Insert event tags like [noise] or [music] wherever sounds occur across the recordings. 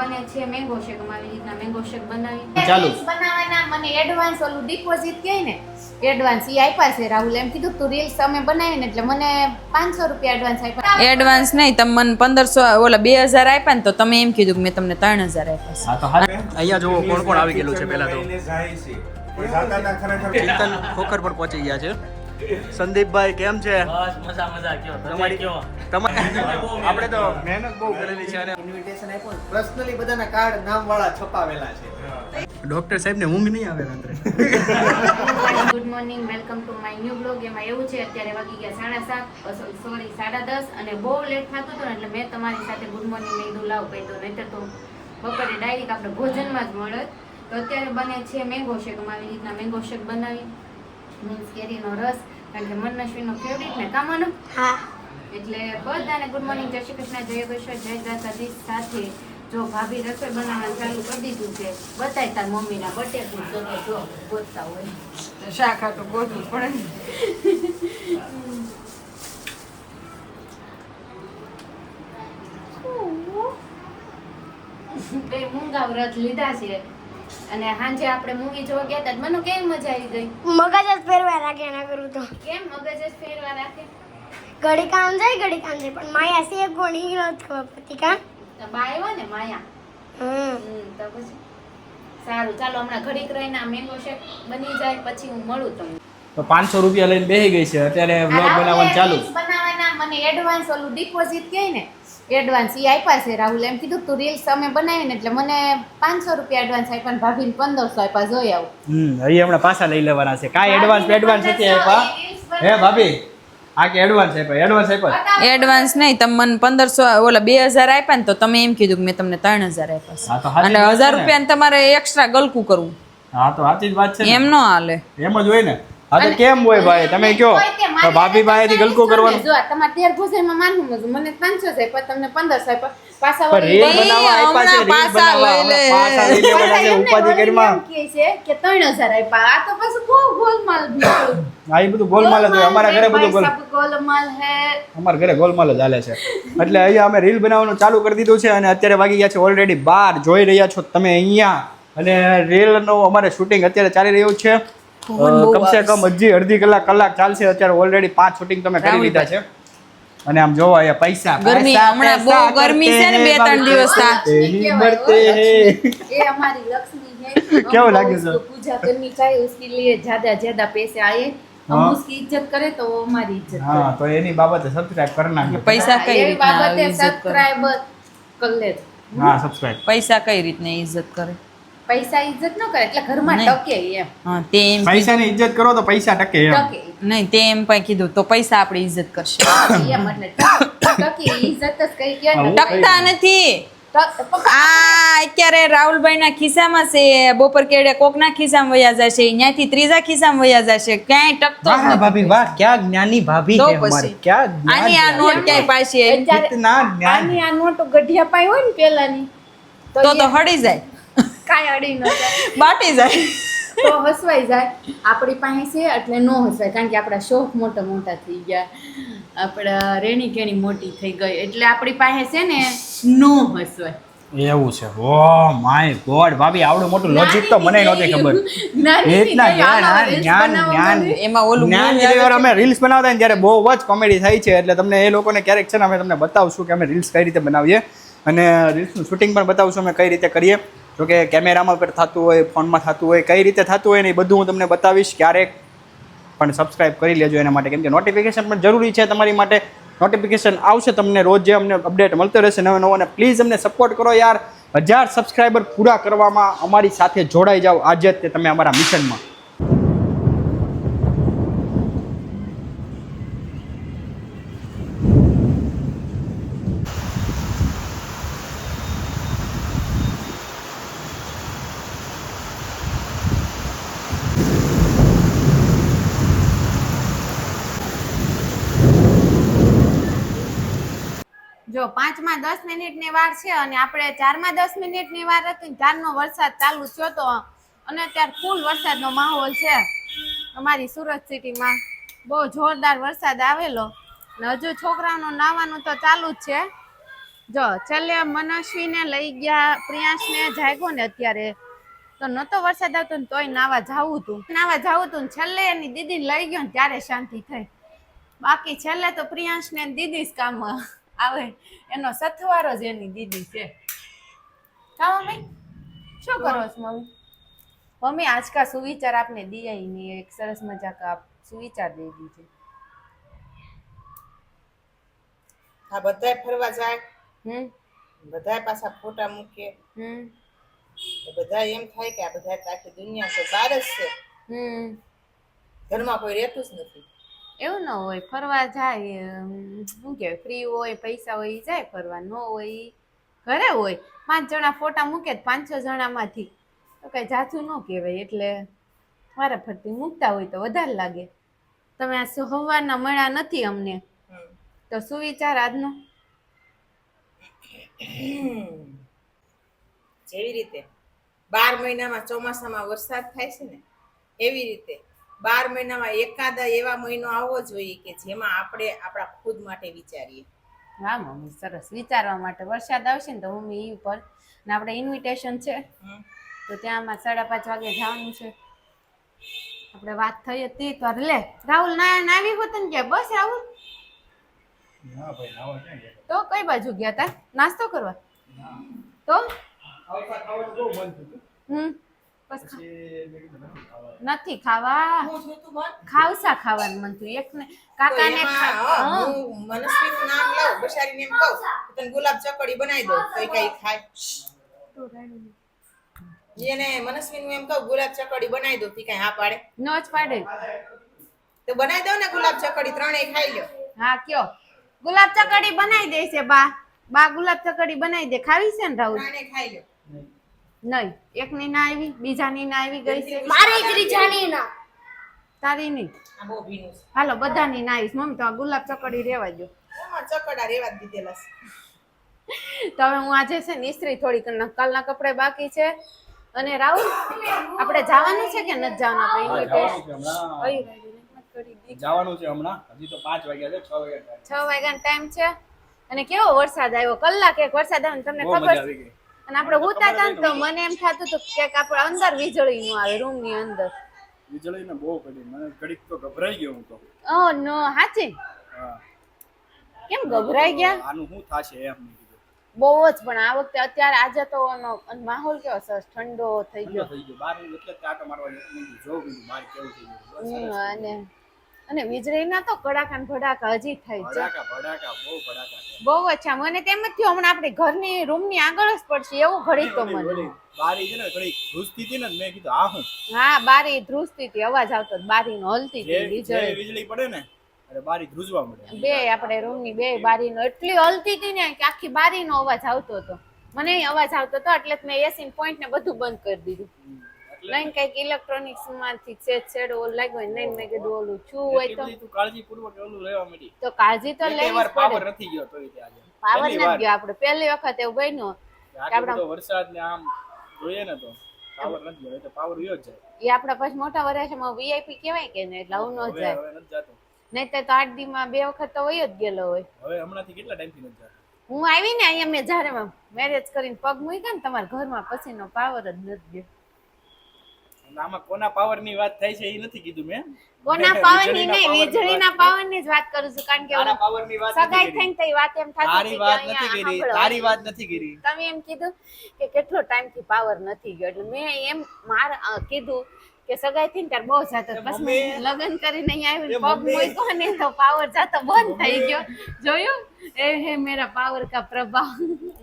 બને છે મેંગો શેક અમારી રીતના મેંગો શેક બનાવી. ચાલુ. બનાવવાના મને એડવાન્સ ઓલું ડિપોઝિટ કહે ને એડવાન્સ ઈ આપ્યા છે રાહુલ એમ કીધું તું રીલ્સ અમે બનાવીને એટલે મને પાંચસો રૂપિયા એડવાન્સ આપ્યા. એડવાન્સ નહીં તમે મને પંદરસો ઓલા બે હજાર આપ્યા ને તો તમે એમ કીધું કે મેં તમને ત્રણ હજાર આપ્યા અહીંયા જોવો કોણ કોણ આવી ગયેલું છે પહેલા તો. ચિંતન ખોખર પર પહોંચી ગયા છે. સંદીપભાઈ કેમ છે? બસ મજા મજા કયો તમારી કયો? તમારે આપણે તો મહેનત બહુ કરેલી છે અને ઇન્વિટેશન આપ્યું પર્સનલી બધાના કાર્ડ નામ વાળા છપાવેલા છે. ડોક્ટર સાહેબને ઊંઘ નહીં આવે રાત્રે. Good morning welcome to my new blog એમાં એવું છે અત્યારે વાગી ગયા સાડા સાત સોરી સાડા દસ અને બહુ લેટ થતું હતું ને એટલે મેં તમારી સાથે ગુડ મોર્નિંગ મેં લાવ કહી નહીતર તો બપોરે ડાયરેક્ટ આપણે ભોજનમાં જ મળત. તો અત્યારે બને છે મેંગો શેક અમારી રીતના મેંગો શેક બનાવી. મીન્સ કેરીનો રસ કારણ કે મનસ્વીનો ફેવરિટ ને કામનો. હા. એટલે બધાને ગુડ મોર્નિંગ જય શ્રી કૃષ્ણ જય કૃષ્ણ જય દ્વારકાધીશ સાથે જો ભાભી રસોઈ બનાવવાનું ચાલુ કરી દીધું છે બતાય તાર મમ્મીના બટેકું જો જો ગોતતા હોય. શાક તો ગોતવું પડે ને. બે મૂંગા વ્રત લીધા છે. અને સાંજે આપણે મૂવી જોવા ગયા હતા મને કેવી મજા આવી ગઈ? મગજ જ ફેરવા રાખે ના કરું તો. કેમ મગજ જ ફેરવા રાખે ઘડી કામ જાય ઘડી કામ જાય. પણ માયા છે કોણી નથી ખબર પડતી કા? તો બાયો ને માયા? હમ. તો પછી? સારું ચાલો હમણાં ઘડીક રહીને આ મેંગો શેક બની જાય પછી હું મળું તમને. તો પાંચસો રૂપિયા લઈને બેસી ગઈ છે. અત્યારે વ્લોગ બનાવવાનું ચાલુ. બનાવવાના મને એડવાન્સ ઓલું ડિપોઝિટ કહે ને એડવાન્સ એ આપ્યા છે. રાહુલ એમ કીધું તું રીલ્સ અમે બનાવી ને એટલે મને પાંચસો રૂપિયા એડવાન્સ આપ્યા ને ભાભીને પંદરસો આપ્યા જોઈ આવું. હમ એ હમણાં પાછા લઈ લેવાના છે. કાંઈ એડવાન્સ એડવાન્સ નથી આપ્યા. હે ભાભી આ કે એડવાન્સ આપ્યા? એડવાન્સ આપ્યા? એડવાન્સ નહીં તમે મને પંદરસો ઓલા બે હજાર આપ્યા ને તો તમે એમ કીધું કે મેં તમને ત્રણ હજાર આપ્યા એટલે હજાર રૂપિયા તમારે એક્સ્ટ્રા ગલકું કરવું. હા તો સાચી જ વાત છે એમ ન હાલે. એમ જ હોય ને. હા તો કેમ હોય ભાઈ? તમે કયો? તો ભાભી થી ગલકો કરવાનું. જો તમારે તેર ભૂસેમાં માનવું મજું મને પાંચસો છે પણ તમને પંદરસો આપ્યા પાછા પણ વળી રીલ બનાવવા આપ્યા છે રીલ બનાવવા. લઈ લે. હમણાં પાછા લઈ છે ઉપાધિ કરીમાં એમ છે કે ત્રણ હજાર આપ્યા. આ તો પાછું બહુ ગોલમાલ નીકળ્યું. હા એ બધું ગોલમાલ જ હોય અમારા ઘરે બધું ગોલ ગોલમાલ હે અમારા ઘરે ગોલમાલ જ હાલે છે. એટલે અહીંયા અમે રીલ બનાવવાનું ચાલુ કરી દીધું છે અને અત્યારે વાગી ગયા છે ઓલરેડી બાર. જોઈ રહ્યા છો તમે અહીંયા. અને રીલનું અમારે શૂટિંગ અત્યારે ચાલી રહ્યું છે. કમસે કમ હજી અડધી કલાક કલાક ચાલશે. અત્યારે ઓલરેડી પાંચ શૂટિંગ તમે કરી લીધા છે. અને આમ જોવા અહીંયા પૈસા ગરમી હમણાં બહુ ગરમી છે ને બે ત્રણ દિવસ એ અમારી લક્ષ્મી કેવું લાગે છે? [laughs] પૂજા કરની ચાહે ઉસકે લિયે જ્યાદા જ્યાદા પૈસે આયે. હમ ઉસકી ઇજ્જત કરે તો અમારી ઇજ્જત હા તો એની બાબતે સબસ્ક્રાઇબ કરના પૈસા કઈ રીતના બાબતે સબસ્ક્રાઇબ કર? લે હા સબસ્ક્રાઇબ પૈસા કઈ રીતને ઇજ્જત કરે? પૈસા ઇજ્જત ન કરે એટલે ઘરમાં ટકે એમ. હા તે એમ પૈસાની ઇજ્જત કરો તો પૈસા ટકે એમ. ટકે. નહીં તે એમ પણ કીધું તો પૈસા આપણી ઇજ્જત કરશે. એમ એટલે ટકે ઇજ્જત જ કઈ કે ટકતા નથી. ટક- અત્યારે રાહુલભાઈ ના ખિસ્સામાં છે બપોર કેડે કોકના ખિસ્સામાં વયા જશે ત્યાંથી ત્રીજા ખિસ્સામાં વયા જશે ક્યાંય ટકતો. ભાભી વાહ ક્યાં જ્ઞાની ભાભી તો પછી. ક્યાં આની આ નોટ ક્યાંય પાછી આની આ નોટ ગઢિયા પાઈ હોય ને પેલાની તો તો હડી જાય. કાંઈ અડી ન જાય. બાટી જાય. તો હસવાઈ જાય. આપણી પાસે છે એટલે નો હસવાય કારણ કે આપણા શોખ મોટા મોટા થઈ ગયા. આપણા રેણી કેણી મોટી થઈ ગઈ. એટલે આપણી પાસે છે ને નો હસવાય. એવું છે. Oh my God. ભાભી આવડું મોટું લોજિક તો મને નહોતી ખબર. ગઈ, જ્ઞાન જ્ઞાન જ્ઞાન. એમાં ઓલું જ્ઞાન આવે અમે રીલ્સ બનાવતા ને ત્યારે બહુ જ કોમેડી થાય છે. એટલે તમને એ લોકોને ક્યારેક છે ને અમે તમને બતાવશું કે અમે રીલ્સ કઈ રીતે બનાવીએ. અને રીલ્સનું શૂટિંગ પણ બતાવશું અમે કઈ રીતે કરીએ. જો કે કેમેરામાં પર થતું હોય, ફોનમાં થતું હોય, કઈ રીતે થતું હોય ને એ બધું હું તમને બતાવીશ ક્યારેક. પણ સબસ્ક્રાઇબ કરી લેજો એના માટે. કેમ કે નોટિફિકેશન પણ જરૂરી છે તમારી માટે. નોટિફિકેશન આવશે તમને રોજ જે અમને અપડેટ મળતો રહેશે નવો નવો અને પ્લીઝ અમને સપોર્ટ કરો યાર. હજાર સબસ્ક્રાઈબર પૂરા કરવામાં અમારી સાથે જોડાઈ જાઓ. આજે તમે અમારા મિશનમાં જો પાંચમાં દસ મિનિટની વાર છે અને આપણે ચારમાં દસ મિનિટની વાર હતી ચારનો વરસાદ ચાલુ થયો તો અને અત્યારે ફૂલ વરસાદનો માહોલ છે. અમારી સુરત સિટીમાં બહુ જોરદાર વરસાદ આવેલો ને હજુ છોકરાઓનું નાવાનું તો ચાલુ જ છે. જો છેલ્લે મનસ્વીને લઈ ગયા, પ્રિયાંશને જાગ્યો ને અત્યારે તો નતો વરસાદ આવતો ને તોય નાવા જાવું હતું. નાવા જાવું હતું ને છેલ્લે એની દીદી લઈ ગયો ને ત્યારે શાંતિ થઈ. બાકી છેલ્લે તો પ્રિયાંશને દીદી જ કામ આવે. એનો સથવારો જ એની દીદી છે. કા મમ્મી? શું કરો છો મમ્મી? મમ્મી આજકા સુવિચાર આપને દિયા નહીં. એક સરસ મજા કા આપ સુવિચાર દઈ દીધી. હા બધાય ફરવા જાય? હમ? બધાય પાછા ફોટા મૂકે? હમ? તો બધા એમ થાય કે આ બધા આખી દુનિયા તો બાર જ છે. હમ? ઘરમાં કોઈ રહેતું જ નથી. એવું ન હોય, ફરવા જાય શું કહેવાય ફ્રી હોય, પૈસા હોય, ઈ જાય ફરવા, ન હોય ઘરે હોય. પાંચ જણા ફોટા મૂકે પાંચ છ જણામાંથી. તો કઈ જાચું ન કહેવાય, એટલે મારા ફરતી મૂકતા હોય તો વધારે લાગે. તમે આ સવારના મળ્યા નથી અમને. તો શું વિચાર આજનો? જેવી રીતે. બાર મહિનામાં ચોમાસામાં વરસાદ થાય છે ને, એવી રીતે. બાર મહિનામાં એકાદા એવા મહિનો આવવો જોઈએ કે જેમાં આપણે આપણા ખુદ માટે વિચારીએ. હા મમ્મી સરસ. વિચારવા માટે વરસાદ આવશે ને તો મમ્મી ઈ ઉપર. ને આપણે ઇન્વિટેશન છે. તો ત્યાં આમાં સાડા પાંચ વાગે જવાનું છે. આપણે વાત થઈ હતી તો લે રાહુલ ના નાવી હોત ને કે બસ રાહુલ. ના ભાઈ નાવા ક્યાં તો કઈ બાજુ ગયા તા? નાસ્તો કરવા? તો? ખાવા ખાવાનું બહુ મન થતું હમ. નથી ખાવા નથી ખાવા. હું છું તું બોલ. ખાવસા ખાવાનું મન થયું. એક ને કાકા ને હા, મનસ્વીનું નામ લઉં બશારીને એમ કહું કે તને ગુલાબ ચકડી બનાવી દઉં તો કઈ ખાય. એને મનસ્વીનું એમ કહું ગુલાબ ચકડી બનાવી દઉં તી કઈ હા પાડે. નો જ પાડે. તો બનાવી દઉં ને ગુલાબ ચકડી ત્રણેય ખાઈ લ્યો. હા કયો. ગુલાબ ચકડી બનાવી દે છે બા. બા ગુલાબ ચકડી બનાવી દે. ખાવી છે ને રાહુલ? ત્રણેય ખાઈ લ્યો. નહીં એકની ના આવી બીજાની ના આવી ગઈ છે. મારે ત્રીજાની ના તારી નહીં. હાલો બધાની ના આવીશ. મમ્મી તો આ ગુલાબ ચકડી રેવા દો ચકડા રેવા દીધેલા છે. તો હવે હું આજે છે ને ઇસ્ત્રી થોડીક કાલના કપડે બાકી છે. અને રાહુલ આપણે જવાનું છે કે નથી જવાનું? આપણે? જવાનું છે હમણાં. જવાનું છે હમણાં. હજી તો 5 વાગ્યા છે છ વાગ્યા 6 વાગ્યાનો ટાઈમ છે. અને કેવો વરસાદ આવ્યો? કલાક એક વરસાદ આવ્યો ને તમને ખબર છે? અને આપણે હોતા હતા તો મને એમ થતું હતું કે આપણે અંદર વીજળી નું આવે રૂમની અંદર. વીજળી ને બહુ પડી. મને ઘડીક તો ગભરાઈ ગયો હું તો. ઓ નો હાચી? કેમ ગભરાઈ ગયા? આનું શું થાશે એમ બહુ જ પણ આ વખતે અત્યારે આજે તો માહોલ કેવો સરસ ઠંડો થઈ ગયો. થઈ ગયો. બહાર એટલે કાટો મારવા જોઉં કીધું કેવું થઈ ગયું. અને અને વીજળીના તો કડાકા ભડાકા હજી થાય છે ભડાકા ભડાકા બહુ ભડાકા છે. બહુ અચ્છા મને તેમ જ થયું હમણાં આપણે ઘરની રૂમની આગળ જ પડશે એવું ઘડી તો મને. બારી છે ને થોડી ઘૂસતી હતી ને મેં કીધું આ હું. હા બારી ધ્રુજતી હતી અવાજ આવતો બારી નો હલતી હતી વીજળી. વીજળી પડે ને એટલે બારી ધ્રુજવા મળે બે આપણે રૂમની બે બારીનો એટલી હલતી હતી ને કે આખી બારીનો અવાજ આવતો હતો. મને અવાજ આવતો હતો એટલે મેં એસી પોઈન્ટ ને બધું બંધ કરી દીધું. લઈને કંઈક ઇલેક્ટ્રોનિક્સમાંથી છેડ છેડ ઓલ લાગ્યો નહીં મેં કીધું ઓલું છું હોય તો. તું કાળજીપૂર્વક ઓલું લેવા મળી તો કાળજી તો લેવી વાર પાવર નથી ગયો તો તે આજે પાવર નથી ગયો આપણે. પહેલી વખત એવું બન્યો આપણા- વરસાદ ને આમ જોઈએ ને તો પાવર નથી ગયો એટલે પાવર ગયો જ જાય. એ આપણા પછી મોટા વર્ષમાં વીઆઈપી કહેવાય કે ને એટલે આવું ન જાય. હવે નથી જાતો. નહીં તો આઠ દી માં બે વખત તો વયો જ ગયેલો હોય. હવે હમણાંથી કેટલા ટાઈમથી નથી જાતો? હું આવી ને અહીંયા મેં જ્યારે મેરેજ કરીને પગ મૂક્યા ને તમારા ઘરમાં પછીનો પાવર જ નથી ગયો. આમાં કોના પાવરની વાત થાય છે એ નથી કીધું મેં. કોના પાવરની નહીં વીજળીના પાવરની જ વાત કરું છું કારણ કે કોના પાવરની વાત સગાઈ થઈને તઈ વાત એમ થતી તારી વાત નથી કરી તારી વાત નથી કરી. તમે એમ કીધું કે કેટલો ટાઈમથી પાવર નથી ગયો એટલે મેં એમ માર કીધું કે સગાઈ થઈને ત્યારે બહુ જતો પછી લગ્ન કરીને અહીંયા આવીને પગ મૂક્યો ને તો પાવર જતો બંધ થઈ ગયો. જોયું? એ હે મેરા પાવર કા પ્રભાવ.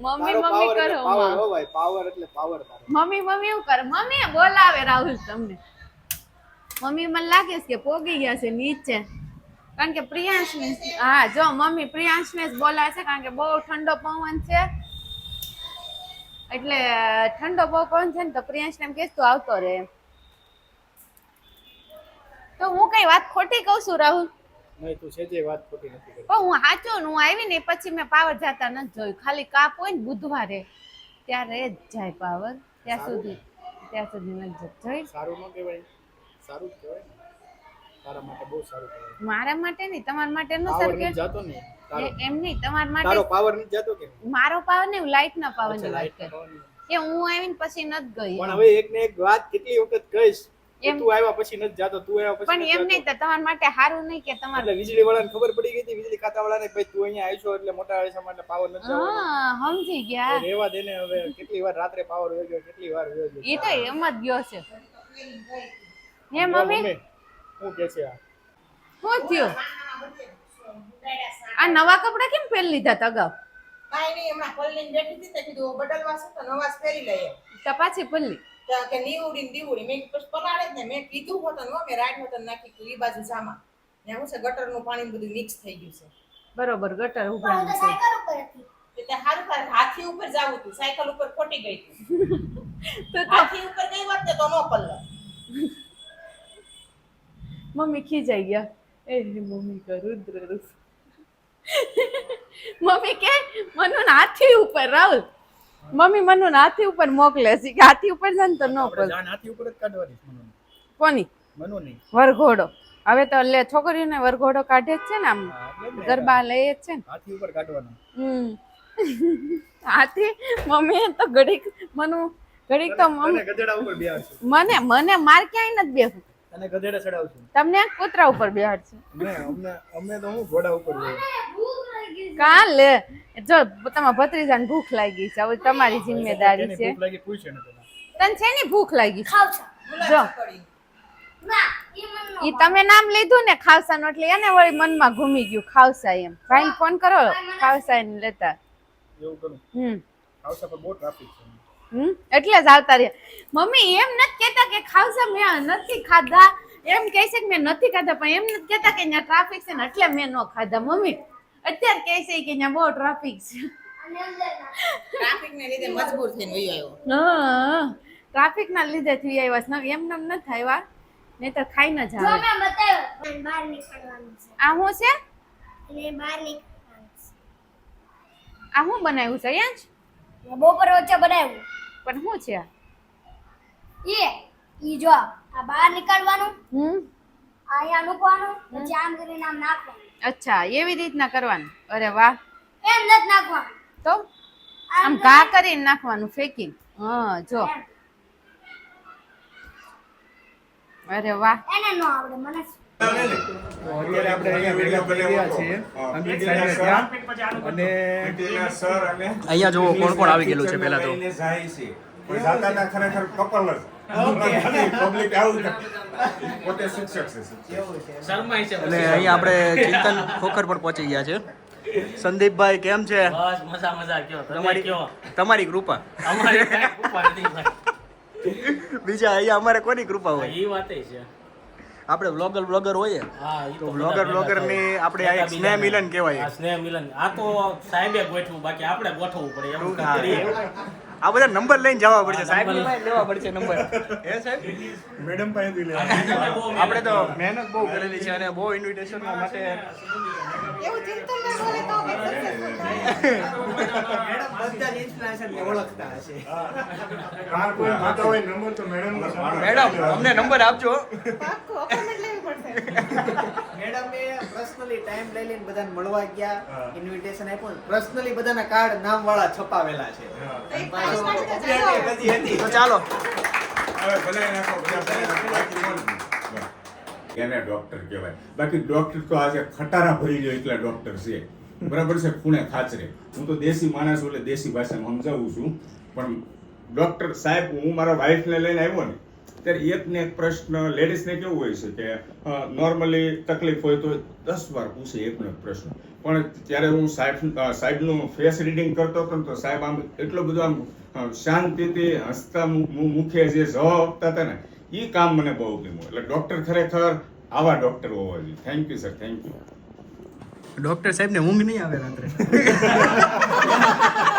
મમ્મી મમ્મી કરો. હો ભાઈ પાવર એટલે પાવર મમ્મી મમ્મી એવું કર? મમ્મી બોલાવે રાહુલ તમને. મમ્મી મને લાગે છે કે પોગી ગયા છે નીચે. કારણ કે પ્રિયાંશ હા જો મમ્મી પ્રિયાંશ ને જ બોલાવે છે કારણ કે બહુ ઠંડો પવન છે. એટલે ઠંડો પવન છે ને તો પ્રિયાંશને એમ કહેશ તું આવતો રહે. એમ. તો હું કઈ વાત ખોટી કહું છું રાહુલ? નહીં તું છે જે વાત ખોટી નથી પણ હું સાચો ને હું આવી ને પછી મેં પાવર જાતા નથી જોયું ખાલી કાપ હોય ને બુધવારે. ત્યારે જ જાય પાવર ત્યાં સુધી ત્યાં સુધી નથી જોઈ. સારું ન કહેવાય. સારું કહેવાય તારા માટે બહુ સારું કહેવાય. મારા માટે નહીં તમારા માટે નો પાવર સર કે જાતો ને. એમ નહીં તમારા તારો માટે પાવર નથી જાતો કે મારો પાવર નહીં લાઈટ ના પાવરની વાત કર. કે હું આવીને પછી નથી ગઈ પણ હવે એક ને એક વાત કેટલી વખત કહીશ એમ- તું આવ્યા પછી નથી જાતો તું આવ્યા પછી પણ એમ નહીં તો તમારા માટે સારું નહીં કે તમારે. એટલે વીજળી વાળાને ખબર પડી ગઈ હતી વીજળી ખાતા વાળાને ભાઈ તું અહીંયા આવ્યો એટલે મોટા આળસા એટલે પાવર નથી. હા સમજી ગયા. રેવા દેને હવે કેટલી વાર રાત્રે પાવર વયો ગયો કેટલી વાર વયો ગયો. એ તો એમ જ ગયો છે. હે મમ્મી? હું શું કે છે આ? શું થયું? આ નવા કપડા કેમ પહેરી લીધા તા અગાઉ? કાંઈ નહીં હમણાં પલ્લીને બેઠી હતી તો કીધું બદલવા છે તો નવા જ પહેરી લઈએ. તો પાછી પલ્લી કે નીવડી ને દીવડી મેં પલાળે જ ને. મેં કીધું હોત ને મેં રાઈટ હોત નાખી કીધું બાજુ જામાં. ને શું છે ગટરનું પાણી બધું મિક્સ થઈ ગયું છે. બરોબર ગટર હું છે. સાયકલ ઉપર હતી. એટલે હારું થાય હાથી ઉપર જાવું હતું સાયકલ ઉપર ખોટી ગઈ [laughs] તો તો હાથી ઉપર ગઈ વાત તો નો પલ્લો મમ્મી ખીજાઈ ગયા. એ મમ્મી કરું રુદ્ર મમ્મી કે [laughs] મનુ હાથી ઉપર રાહુલ. મમ્મી મનુ હાથી ઉપર મોકલે છે. કે હાથી ઉપર જાય ને તો ન પલ હાથી ઉપર જ કાઢવાની મનુ કોની? મનુ ની વરઘોડો. હવે તો લે છોકરીઓને વરઘોડો કાઢે જ છે ને આમ. ગરબા લઈએ જ છે ને. હાથી ઉપર કાઢવાનો. હમ. [laughs] હાથી મમ્મી તો ઘડીક મનુ ઘડીક તો મમ્મી ગધેડા ઉપર બેહાડશું. મને મને માર ક્યાંય નથી બેહું અને ગધેડા ચડાવશું. તમને કૂતરા ઉપર બેહાડશે. ને અમને અમને તો હું ઘોડા ઉપર હોય કાલે? જો તમારા ભત્રીજાને ભૂખ લાગી છે. હવે તમારી જિમ્મેદારી છે. ભૂખ લાગી પૂછે ને પેલા તને છે ની ભૂખ લાગી? છે? જો. ના ઈ મને નો ઈ તમે નામ લીધું ને ખાવસા એટલે એને વળી મનમાં ઘૂમી ગયું ખાવસા એમ. ભાઈ ફોન કરો ખાવસા એને લેતા. એવું કરું? હમ. આવસા પર બહુ ટ્રાફિક છે. હમ? એટલે જ આવતા રહ્યા. મમ્મી એમ નથી કહેતા કે ખાવસા મેં નથી ખાધા. એમ કહે છે કે મેં નથી ખાધા પણ એમ નથી કહેતા કે અહીંયા ટ્રાફિક છે ને એટલે મેં ન ખાધા. મમ્મી અત્યારે કહે છે કે અહીંયા બહુ ટ્રાફિક છે. ટ્રાફિક ને લીધે મજબૂર થઈને વયો આવ્યો. હા ટ્રાફિક ના લીધે થઈ આવ્યા. છે એમ નમ ન નથી આવ્યા. નહીં તો ખાઈ ન જાવ. જો મેં બતાવ્યું બહાર નીકળવાનું છે. આ હું છે? ને બહાર નીકળવાનું આ હું બનાવ્યું છે અહીંયા જ? બપોર વચ્ચે બનાવ્યું. પણ શું છે આ? એ ઈ જો આ બહાર નીકળવાનું. હમ. અહીંયા મૂકવાનું પછી આમ કરીને આમ નાખવાનું. અચ્છા એવી રીતના કરવાનું? અરે વાહ. એમ નથી નાખવાનું. તો? આમ ઘા કરીને નાખવાનું ફેંકીને? હા જો. અરે વાહ. એને નો આવડે મને અત્યારે આપણે અહીંયા ભેગા થઈ છીએ. અંકિત સાહેબને ત્યાં અને અહીંયા જુઓ કોણ કોણ આવી ગયેલું છે પહેલા તો. ખરેખર કપલ જ. પબ્લિક આવું જ. પોતે શિક્ષક છે શિક્ષક. એવું છે અને અહીંયા આપણે ચિંતન ખોખર પર પહોંચી ગયા છે. સંદીપભાઈ કેમ છે? બસ મજા મજા કયો તમારી કયો? તમારી કૃપા. અમારી કૃપા નથી ભાઈ. બીજા અહીંયા અમારે કોની કૃપા હોય? ઈ વાતે છે. આપણે વ્લોગર બ્લોગર હોઈએ? હા તો વ્લોગર બ્લોગર ભેગા ની આપણે આ એક સ્નેહ મિલન કહેવાય. સ્નેહ મિલન. આ તો સાહેબે ગોઠવું બાકી આપણે ગોઠવવું પડે એવું કરીએ. આ બધા નંબર લઈને જવા પડશે સાહેબ. લેવા પડશે નંબર. હે સાહેબ? મેડમ પાસેથી લેવા. આપણે તો મહેનત બહુ કરેલી છે અને બહુ ઇન્વિટેશન માટે મેડમ બધા જ ઇન્સ્પિરેશન ને ઓળખતા હશે કાર કોઈ માતા હોય નંબર તો મેડમ મેડમ અમને નંબર આપજો. મેડમે પર્સનલી ટાઈમ લઈ લઈને બધાને મળવા ગયા ઇન્વિટેશન આપ્યું પર્સનલી બધાના કાર્ડ નામ વાળા છપાવેલા છે. તો ચાલો. એને ડોક્ટર કહેવાય. બાકી ડોક્ટર તો આજે ખટારા ભરી ગયો એટલા ડોક્ટર છે. બરાબર છે? ખૂણે ખાચરે. હું તો દેશી માણસ એટલે દેશી ભાષામાં સમજાવું છું. પણ ડોક્ટર સાહેબ હું મારા વાઈફને લઈને આવ્યો ને ત્યારે એકને એક પ્રશ્ન લેડીઝને કેવું હોય છે કે નોર્મલી તકલીફ હોય તો દસ વાર પૂછે એકનો એક પ્રશ્ન. પણ ત્યારે હું સાહેબ સાહેબનું ફેસ રીડિંગ કરતો હતો તો સાહેબ આમ એટલો બધો આમ શાંતિથી હસતા મુખે જે જવાબ આપતા હતા ને એ કામ મને બહુ ગમ્યું. એટલે ડોક્ટર ખરેખર આવા ડૉક્ટર હોવા જોઈએ. Thank you sir thank you doctor સાહેબને ઊંઘ નહીં આવે રાત્રે. [laughs]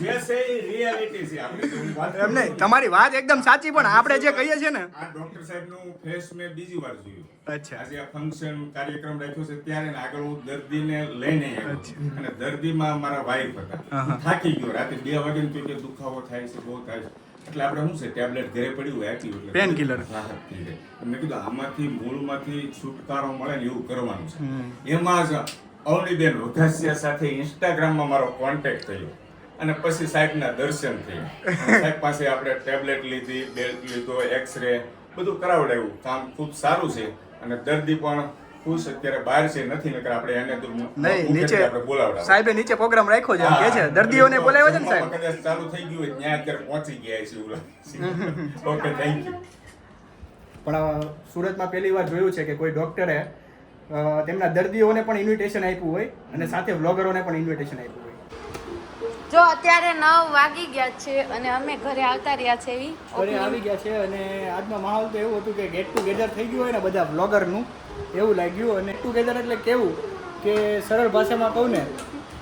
જે છે એ રિયાલિટી છે. આપણે વાત એમ નહીં તમારી વાત એકદમ સાચી પણ આપણે જે કહીએ છીએ ને. આ ડોક્ટર સાહેબનું ફેસ મેં બીજી વાર જોયું. અચ્છા. આજે આ ફંક્શન કાર્યક્રમ રાખ્યો છે ત્યારે ને આગળ હું દર્દીને લઈને આવ્યો. અને દર્દીમાં મારા વાઈફ હતા. થાકી ગયો. રાતે બે વાગે કે દુખાવો થાય છે બહુ થાય છે. એટલે આપણે શું છે ટેબ્લેટ ઘરે પડ્યું હોય આપ્યું એટલે પેન કિલર મેં કીધું આમાંથી મૂળમાંથી છુટકારો મળે ને એવું કરવાનું છે. એમાં જ અવનીબેન વધાસિયા સાથે ઇન્સ્ટાગ્રામમાં મારો કોન્ટેક્ટ થયો. અને પછી સાહેબના દર્શન થયા. સાહેબ પાસે આપણે ટેબ્લેટ લીધી બેલ્ટ લીધો એક્સરે બધું કરાવડાવ્યું. કામ ખૂબ સારું છે અને દર્દી પણ ખુશ અત્યારે બહાર છે નથી નકર આપણે એને તો નહીં નીચે આપણે સાહેબ સાહેબે નીચે પ્રોગ્રામ રાખ્યો છે કે છે. દર્દીઓને બોલાવ્યો છે ને સાહેબ? કદાચ ચાલુ થઈ ગયું હોય ત્યાં અત્યારે પહોંચી ગયા છે એવું ઓકે થેન્ક યુ પણ સુરતમાં પહેલી વાર જોયું છે કે કોઈ ડૉક્ટરે તેમના દર્દીઓને પણ ઇન્વિટેશન આપ્યું હોય અને સાથે વ્લોગરોને પણ ઇન્વિટેશન આપ્યું હોય. જો અત્યારે નવ વાગી ગયા છે અને અમે ઘરે આવતા રહ્યા છે એવી ઘરે આવી ગયા છે અને આજનો માહોલ તો એવું હતું કે ગેટ ટુગેધર થઈ ગયું હોય ને બધા વ્લોગરનું એવું લાગ્યું. અને ટુગેધર એટલે કેવું કે સરળ ભાષામાં કહું ને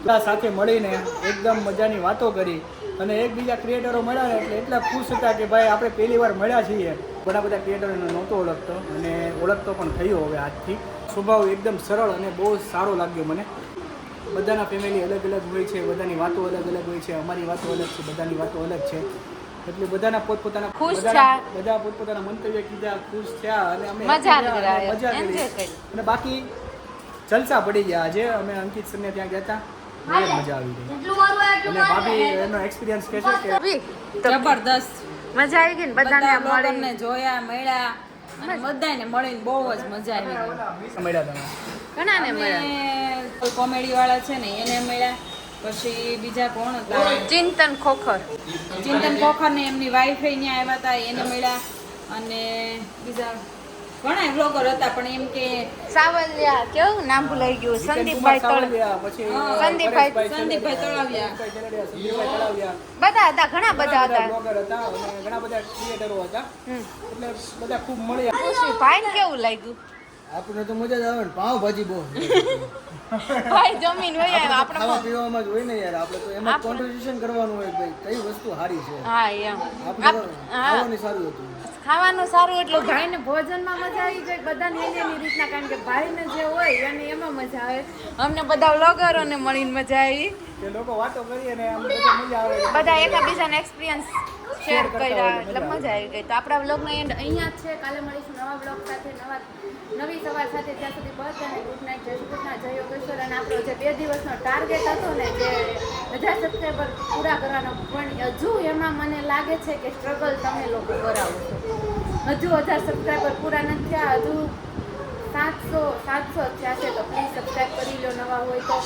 બધા સાથે મળીને એકદમ મજાની વાતો કરી અને એકબીજા ક્રિએટરો મળ્યા ને એટલે એટલા ખુશ હતા કે ભાઈ આપણે પહેલી વાર મળ્યા છીએ. ઘણા બધા ક્રિએટરોને નહોતો ઓળખતો અને ઓળખતો પણ થયો હવે આજથી. સ્વભાવ એકદમ સરળ અને બહુ સારો લાગ્યો મને. બધાના ફેમિલી અલગ અલગ હોય છે બધાની વાતો અલગ અલગ હોય છે અમારી વાતો અલગ છે બધાની વાતો અલગ છે. એટલે બધાના પોતપોતાના ખુશ થયા. બધા પોતપોતાના મંતવ્ય કીધા ખુશ થયા અને અમે મજા કરી. અને બાકી જલસા પડી ગયા આજે. અમે અંકિત સરને ત્યાં ગયા હતા મજા આવી ગઈ. જેટલું મારું એટલું અને ભાભી એનો એક્સપિરિયન્સ કહેશે કે જબરદસ્ત. મજા આવી ગઈ ને બધાને બધા જોયા મળ્યા. અને બધાને મળીને બહુ જ મજા આવી ગઈ. મળ્યા. તમે ઘણાને મળ્યા. કોમેડી વાળા છે ને એને મળ્યા પછી બીજા કોણ હતા? ચિંતન ખોખર. ચિંતન ખોખર ને એમની વાઈફ અહીંયા આવ્યા હતા એને મળ્યા અને બીજા ઘણા બ્લોગર હતા પણ એમ કે સાવલિયા કેવું નામ ભૂલાઈ ગયું? સંદીપભાઈ તળાવ્યા પછી સંદીપભાઈ- સંદીપભાઈ તળાવિયા. બધા હતા ઘણા બધા હતા. બ્લોગર હતા અને ઘણા બધા ક્રિએટરો હતા. એટલે બધા ખૂબ મળ્યા. ભાઈ કેવું લાગ્યું? આપણે તો મજા જ આવે ને પાવભાજી બહુ ભાઈ જમીન હોય આપણે આપણે ખાવા પીવામાં જ હોય ને યાર આપણે તો એમાં કોન્ટ્રીબ્યુશન કરવાનું હોય ભાઈ કઈ વસ્તુ સારી છે? હા એમ. આપણે સારું હતું. ખાવાનું સારું એટલું ભાઈને ભોજનમાં મજા આવી જાય બધાને એની એની રીતના કારણ કે ભાઈને જે હોય એને એમાં મજા આવે. અમને બધા વ્લોગરોને મળીને મજા આવી. કે લોકો વાતો કરીએ ને બધા એકબીજાને. એક્સપિરિયન્સ શેર કર્યા એટલે મજા આવી ગઈ. તો આપણા વ્લોગનો એન્ડ અહીંયા જ છે. કાલે મળીશું નવા વ્લોગ સાથે નવા નવી સવાર સાથે. ત્યાં સુધી બસ અને ગુડ નાઇટ જય શ્રી કૃષ્ણ જય યોગેશ્વર. અને આપણો જે બે દિવસનો ટાર્ગેટ હતો ને જે હજાર સબસ્ક્રાઈબર પૂરા કરવાનો પણ હજુ એમાં મને લાગે છે કે સ્ટ્રગલ તમે લોકો કરાવો છો. હજુ હજાર સબસ્ક્રાઈબર પૂરા નથી થયા. હજુ સાતસો સાતસો થયા છે. તો પ્લીઝ સબસ્ક્રાઈબ કરી લો નવા હોય તો.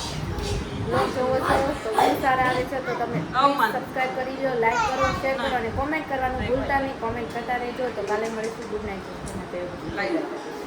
બ્લોગ જોવો છો તો બહુ સારા આવે છે તો તમે સબસ્ક્રાઈબ કરી લો લાઈક કરો શેર કરો અને કોમેન્ટ કરવાનું ભૂલતા નહીં. કોમેન્ટ કરતા રહેજો. તો કાલે મળીશું. Good night.